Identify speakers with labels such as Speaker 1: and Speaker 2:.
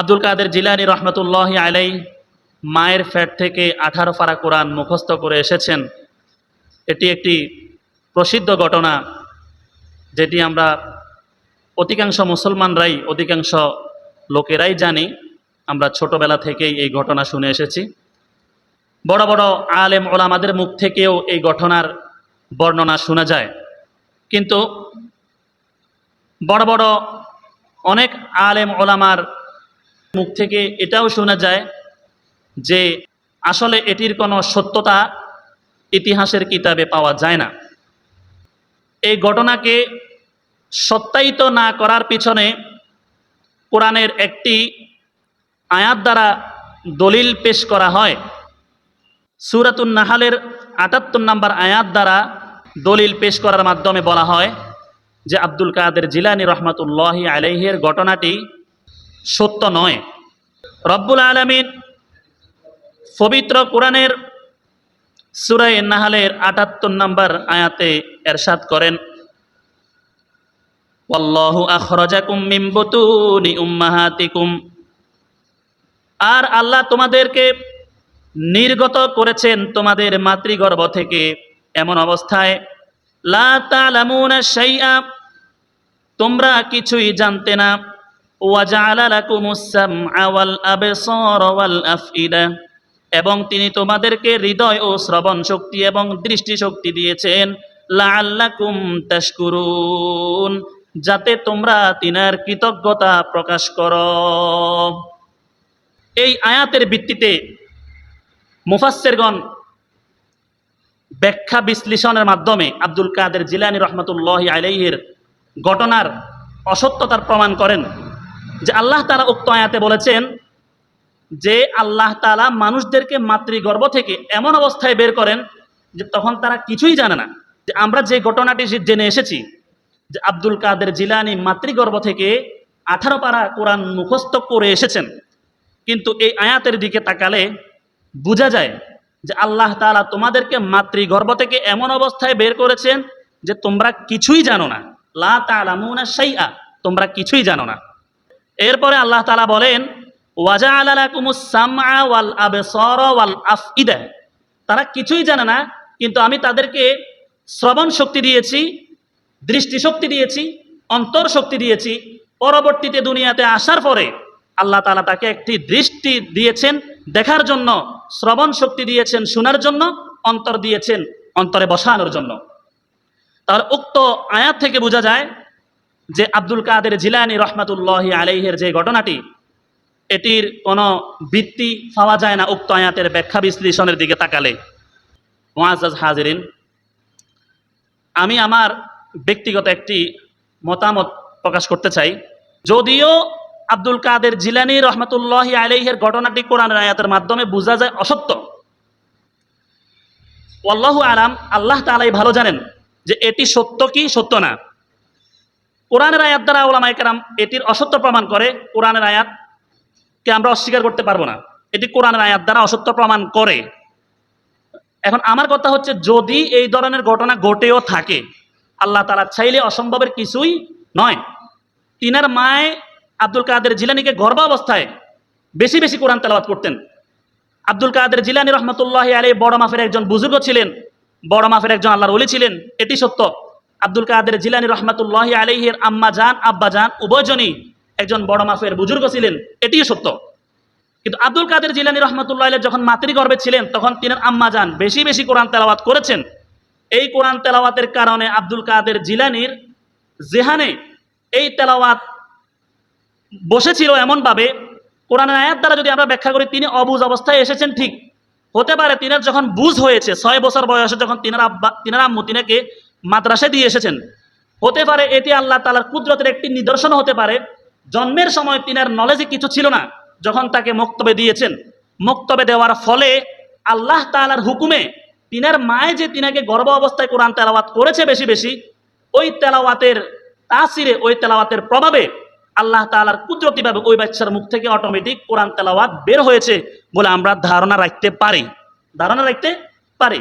Speaker 1: আব্দুল কাদের জিলানি রহমতুল্লাহ আলাই মায়ের ফ্যাট থেকে আঠারো ফারা কোরআন মুখস্থ করে এসেছেন। এটি একটি প্রসিদ্ধ ঘটনা যেটি আমরা অধিকাংশ মুসলমানরাই, অধিকাংশ লোকেরাই জানি। আমরা ছোটবেলা থেকেই এই ঘটনা শুনে এসেছি। বড় বড় আলেম ওলামাদের মুখ থেকেও এই ঘটনার বর্ণনা শোনা যায়। কিন্তু বড় বড় অনেক আলেম ওলামার মুখ থেকে এটাও শোনা যায় যে আসলে এটির কোনো সত্যতা ইতিহাসের কিতাবে পাওয়া যায় না। এই ঘটনাকে সত্যায়িত না করার পিছনে কোরআনের একটি আয়াত দ্বারা দলিল পেশ করা হয়। সুরাতুন নাহালের আটাত্তর নম্বর আয়াত দ্বারা দলিল পেশ করার মাধ্যমে বলা হয় যে আব্দুল কাদের জিলানি রহমতুল্লাহ আলাইহের ঘটনাটি সত্য নয়। রব্বুল আলমিন পবিত্র কোরআনের সুরাই নাহালের আটাত্তর নম্বর আয়াতে এরশাদ করেন আর আল্লাহ তোমাদেরকে নির্গত করেছেন তোমাদের মাতৃগর্ভ থেকে এমন অবস্থায়, লা তোমরা কিছুই জানতে না। এবং তিনি তোমাদেরকে হৃদয় ও শ্রবণ শক্তি এবং দৃষ্টি শক্তি দিয়েছেন। যাতে তোমরা তিনার কৃতজ্ঞতা প্রকাশ করো। এই আয়াতের ভিত্তিতে মুফাসসিরগণ ব্যাখ্যা বিশ্লেষণের মাধ্যমে আব্দুল কাদের জিলানি রহমতুল্লাহ আলাইহির ঘটনার অসত্যতার প্রমাণ করেন। যে আল্লাহ তারা উক্ত আয়াতে বলেছেন যে আল্লাহ তালা মানুষদেরকে মাতৃগর্ভ থেকে এমন অবস্থায় বের করেন যে তখন তারা কিছুই জানে না। যে আমরা যে ঘটনাটি জেনে এসেছি, যে আব্দুল কাদের জিলানি মাতৃগর্ভ থেকে আঠারো পারা কোরআন মুখস্থ করে এসেছেন। কিন্তু এই আয়াতের দিকে তাকালে বোঝা যায় যে আল্লাহ তাআলা তোমাদেরকে মাতৃগর্ভ থেকে এমন অবস্থায় বের করেছেন যে তোমরা কিছুই জানো না। লা তালামুনা শাইআ, তোমরা কিছুই জানো না। এরপরে আল্লাহ তালা বলেন ওয়াজা আলাকুমুস সামআ ওয়াল আবসার ওয়াল আফইদা। তারা কিছুই জানে না, কিন্তু আমি তাদেরকে শ্রবণ শক্তি দিয়েছি দৃষ্টিশক্তি দিয়েছি, অন্তর শক্তি দিয়েছি। পরবর্তীতে দুনিয়াতে আসার পরে আল্লাহ তালা তাকে একটি দৃষ্টি দিয়েছেন, দেখার জন্য, শ্রবণ শক্তি দিয়েছেন, শোনার জন্য, অন্তর দিয়েছেন, অন্তরে বসানোর জন্য। তাহলে উক্ত আয়াত থেকে বোঝা যায় যে আব্দুল কাদের জিলানি রহমাতুল্লাহ আলাইহের যে ঘটনাটি, এটির কোনো ভিত্তি পাওয়া যায় না উক্ত আয়াতের ব্যাখ্যা বিশ্লেষণের দিকে তাকালে। মোয়াজ হাজিরিন, আমি আমার ব্যক্তিগত একটি মতামত প্রকাশ করতে চাই। যদিও আব্দুল কাদের জিলানি রহমতুল্লাহ আলাইহের ঘটনাটি কোরআন আয়াতের মাধ্যমে বোঝা যায় অসত্য। আল্লাহ আলাম, আল্লাহ তালাই ভালো জানেন যে এটি সত্য কি সত্য না। কোরআনের আয়াত দ্বারা ওলামাই কেরাম এটির অসত্য প্রমাণ করে। কোরআনের আয়াতকে আমরা অস্বীকার করতে পারব না। এটি কোরআনের আয়াত দ্বারা অসত্য প্রমাণ করে। এখন আমার কথা হচ্ছে, যদি এই ধরনের ঘটনা ঘটেও থাকে, আল্লাহ তালা চাইলে অসম্ভবের কিছুই নয়। তিনার মায় আব্দুল কাদের জিলানিকে গর্ভাবস্থায় বেশি বেশি কোরআন তেলাওয়াত করতেন। আব্দুল কাদের জিলানি রহমতুল্লাহ আলী বড় মাফের একজন বুজুর্গ ছিলেন, বড় মাফের একজন আল্লাহর অলি ছিলেন। এটি সত্য। আব্দুল কাদের জিলানি রহমতুল্লাহ আলিহের আম্মা জান, আব্বা জান উভয়জনই একজন বড় মাফের বুজুর্গ ছিলেন, এটিও সত্য। কিন্তু আব্দুল কাদের জিলানি রহমতুল্লাহ যখন মাতৃগর্ভে ছিলেন, তখন তিনি আম্মা যান বেশি বেশি কোরআন তেলাওয়াত করেছেন। এই কোরআন তেলাওয়াতের কারণে আব্দুল কাদের জিলানির জেহানে এই তেলাওয়াত বসেছিল এমনভাবে, কোরআনের আয়াত দ্বারা যদি আমরা ব্যাখ্যা করি, তিনি অবুজ অবস্থায় এসেছেন ঠিক। হতে পারে তিনার যখন বুঝ হয়েছে, ছয় বছর বয়সে যখন তিনার আব্বা, তিনার আম্মু তিনাকে মাদ্রাসায় দিয়ে এসেছেন। হতে পারে এটি আল্লাহ তালার কুদরতের একটি নিদর্শন হতে পারে। জন্মের সময় তিনার নলেজে কিছু ছিল না, যখন তাকে মক্তবে দিয়েছেন। মক্তবে দেওয়ার ফলে আল্লাহ তালার হুকুমে তিনার মায়ে যে তিনাকে গর্ভ অবস্থায় কোরআন তেলাওয়াত করেছে বেশি বেশি, ওই তেলাওয়াতের তাসিরে, ওই তেলাওয়াতের প্রভাবে আল্লাহ তালার কুদরতিভাবে ওই বাচ্চার মুখ থেকে অটোমেটিক কোরআন তেলাওয়াত বের হয়েছে বলে আমরা ধারণা রাখতে পারি। ধারণা রাখতে পারি।